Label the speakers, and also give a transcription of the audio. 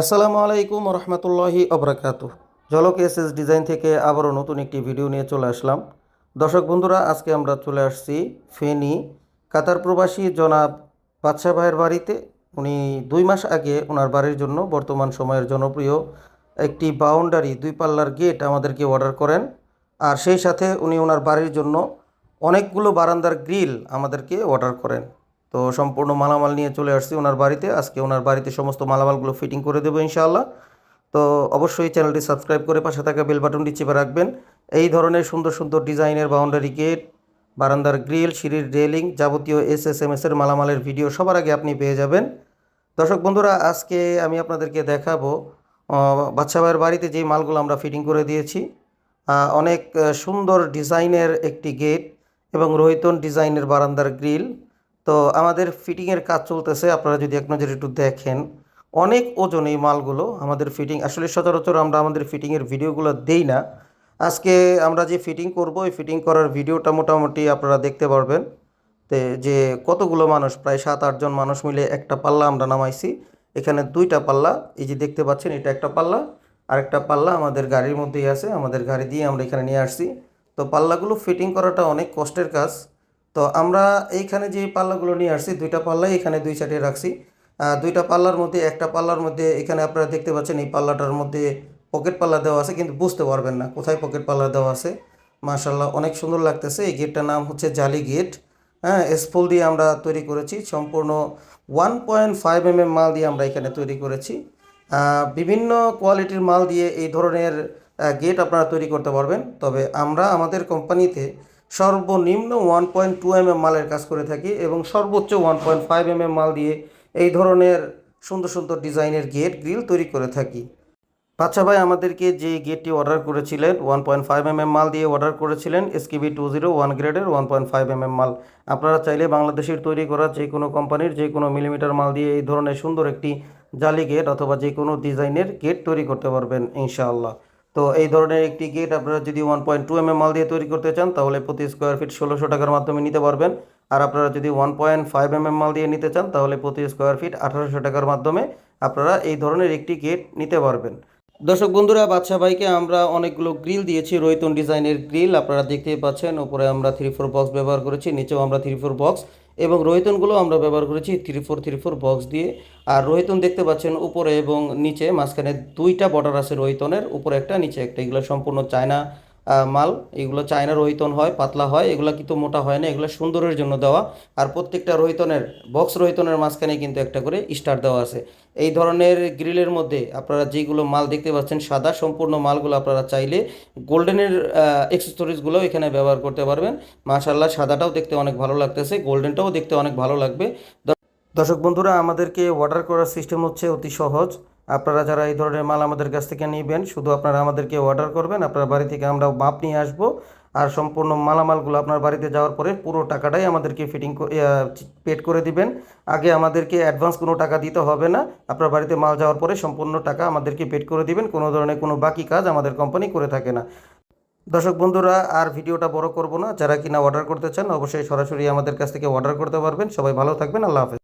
Speaker 1: আসসালামু আলাইকুম রহমতুল্লাহি অবরাকাত ঝলক এস এস ডিজাইন থেকে আবারও নতুন একটি ভিডিও নিয়ে চলে আসলাম। দর্শক বন্ধুরা, আজকে আমরা চলে আসছি ফেনী, কাতার প্রবাসী জনাব বাদশাহ ভাইয়ের বাড়িতে। উনি দুই মাস আগে ওনার বাড়ির জন্য বর্তমান সময়ের জনপ্রিয় একটি বাউন্ডারি, দুই পাল্লার গেট আমাদেরকে অর্ডার করেন। আর সেই সাথে উনি ওনার বাড়ির জন্য অনেকগুলো বারান্দার গ্রিল আমাদেরকে অর্ডার করেন। তো সম্পূর্ণ মালামাল নিয়ে চলে আসছি ওনার বাড়িতে। আজকে ওনার বাড়িতে সমস্ত মালামালগুলো ফিটিং করে দেবো ইনশাআল্লাহ। তো অবশ্যই চ্যানেলটি সাবস্ক্রাইব করে পাশে থাকা বেল বাটনটি চেপে রাখবেন। এই ধরনের সুন্দর সুন্দর ডিজাইনের বাউন্ডারি গেট, বারান্দার গ্রিল, সিঁড়ির রেলিং যাবতীয় এস এস এম এসের মালামালের ভিডিও সবার আগে আপনি পেয়ে যাবেন। দর্শক বন্ধুরা, আজকে আমি আপনাদেরকে দেখাবো বাচ্চা ভাইয়ের বাড়িতে যে মালগুলো আমরা ফিটিং করে দিয়েছি অনেক সুন্দর ডিজাইনের একটি গেট এবং রোহিতন ডিজাইনের বারান্দার গ্রিল। তো আমাদের ফিটিংয়ের কাজ চলতেছে, আপনারা যদি এক নজরে একটু দেখেন, অনেক ওজন এই মালগুলো আমাদের ফিটিং আসলে সচরাচর আমরা আমাদের ফিটিংয়ের ভিডিওগুলো দেই না। আজকে আমরা যে ফিটিং করব, এই ফিটিং করার ভিডিওটা মোটামুটি আপনারা দেখতে পারবেন। তে যে কতগুলো মানুষ, প্রায় সাত আটজন মানুষ মিলে একটা পাল্লা আমরা নামাইছি। এখানে দুইটা পাল্লা, এই যে দেখতে পাচ্ছেন, এটা একটা পাল্লা আর একটা পাল্লা আমাদের গাড়ির মধ্যেই আছে, আমাদের গাড়ি দিয়ে আমরা এখানে নিয়ে আসছি। তো পাল্লাগুলো ফিটিং করাটা অনেক কষ্টের কাজ। তো আমরা এইখানে যে পাল্লাগুলো নিয়ে আসছি, দুইটা পাল্লাই এখানে দুই সাইডে রাখছি। দুইটা পাল্লার মধ্যে, একটা পাল্লার মধ্যে এখানে আপনারা দেখতে পাচ্ছেন এই পাল্লাটার মধ্যে পকেট পাল্লা দেওয়া আছে, কিন্তু বুঝতে পারবেন না কোথায় পকেট পাল্লা দেওয়া আছে। মাশাল্লাহ অনেক সুন্দর লাগতেছে। এই গেটটার নাম হচ্ছে জালি গেট। হ্যাঁ স্পুল দিয়ে আমরা তৈরি করেছি। সম্পূর্ণ one point five M M মাল দিয়ে আমরা এখানে তৈরি করেছি। বিভিন্ন কোয়ালিটির মাল দিয়ে এই ধরনের গেট আপনারা তৈরি করতে পারবেন। তবে আমরা আমাদের কোম্পানিতে সর্বনিম্ন one point two M M মালের কাজ করে থাকি এবং সর্বোচ্চ one point five M M মাল দিয়ে এই ধরনের সুন্দর সুন্দর ডিজাইনের গেট, গ্রিল তৈরি করে থাকি। বাচ্চা ভাই, আমাদেরকে যে গেটটি অর্ডার করেছিলেন one point five M M মাল দিয়ে অর্ডার করেছিলেন এসকিবি টু জিরো ওয়ান গ্রেডের one point five M M মাল। আপনারা চাইলে বাংলাদেশের তৈরি করা যে কোনো কোম্পানির যে কোনো মিলিমিটার মাল দিয়ে এই ধরনের সুন্দর একটি জালি গেট অথবা যে কোনো ডিজাইনের গেট তৈরি করতে পারবেন, ইনশাআল্লাহ। তো এই ধরনের একটি গেট আপনারা যদি one point two M M মাল দিয়ে তৈরি করতে চান, তাহলে প্রতি স্কোয়ার ফিট ষোলোশো টাকার মাধ্যমে নিতে পারবেন। আর আপনারা যদি one point five M M মাল দিয়ে নিতে চান, তাহলে প্রতি স্কোয়ার ফিট আঠারোশো টাকার মাধ্যমে আপনারা এই ধরনের একটি গেট নিতে পারবেন। দর্শক বন্ধুরা বাদশা ভাইকে আমরা অনেকগুলো গ্রিল দিয়েছি রৈতন ডিজাইনের গ্রিল আপনারা দেখতেই পাচ্ছেন, উপরে আমরা থ্রি ফোর বক্স ব্যবহার করেছি, নিচেও আমরা থ্রি ফোর বক্স এবং রোহিতনগুলো আমরা ব্যবহার করেছি three four three four box দিয়ে। আর রোহিতন দেখতে পাচ্ছেন উপরে এবং নিচে, মাঝখানে দুইটা বর্ডার আছে রোহিতনের, উপরে একটা, নিচে একটা। এগুলো সম্পূর্ণ চায়না মাল, এগুলো চায়না রোহিতন হয়, পাতলা হয়, এগুলো কিন্তু মোটা হয় না, এগুলো সুন্দরের জন্য দেওয়া। আর প্রত্যেকটা রোহিতনের, বক্স রোহিতনের মাঝখানে কিন্তু একটা করে স্টার দেওয়া আছে। এই ধরনের গ্রিলের মধ্যে আপনারা যেগুলো মাল দেখতে পাচ্ছেন, সাদা সম্পূর্ণ মালগুলো আপনারা চাইলে গোল্ডেনের এক্সেসরিজগুলো এখানে ব্যবহার করতে পারবেন। মাশাল্লাহ সাদাটাও দেখতে অনেক ভালো লাগতেছে, গোল্ডেনটাও দেখতে অনেক ভালো লাগবে। দর্শক বন্ধুরা, আমাদেরকে অর্ডার করার সিস্টেম হচ্ছে অতি সহজ। আপনারা যারা এই ধরনের মাল আমাদের কাছ থেকে নেবেন, শুধু আপনারা আমাদেরকে অর্ডার করবেন, আপনার বাড়ি থেকে আমরা মাপ নিয়ে আসব। আর সম্পূর্ণ মালামালগুলো আপনার বাড়িতে যাওয়ার পরে পুরো টাকাটাই আমাদেরকে ফিটিং পেড করে দিবেন। আগে আমাদেরকে অ্যাডভান্স কোনো টাকা দিতে হবে না। আপনার বাড়িতে মাল যাওয়ার পরে সম্পূর্ণ টাকা আমাদেরকে পেড করে দিবেন। কোনো ধরনের কোনো বাকি কাজ আমাদের কোম্পানি করে থাকে না। দর্শক বন্ধুরা, আর ভিডিওটা বড় করব না। যারা কিনা অর্ডার করতে চান, অবশ্যই সরাসরি আমাদের কাছ থেকে অর্ডার করতে পারবেন। সবাই ভালো থাকবেন। আল্লাহ হাফেজ।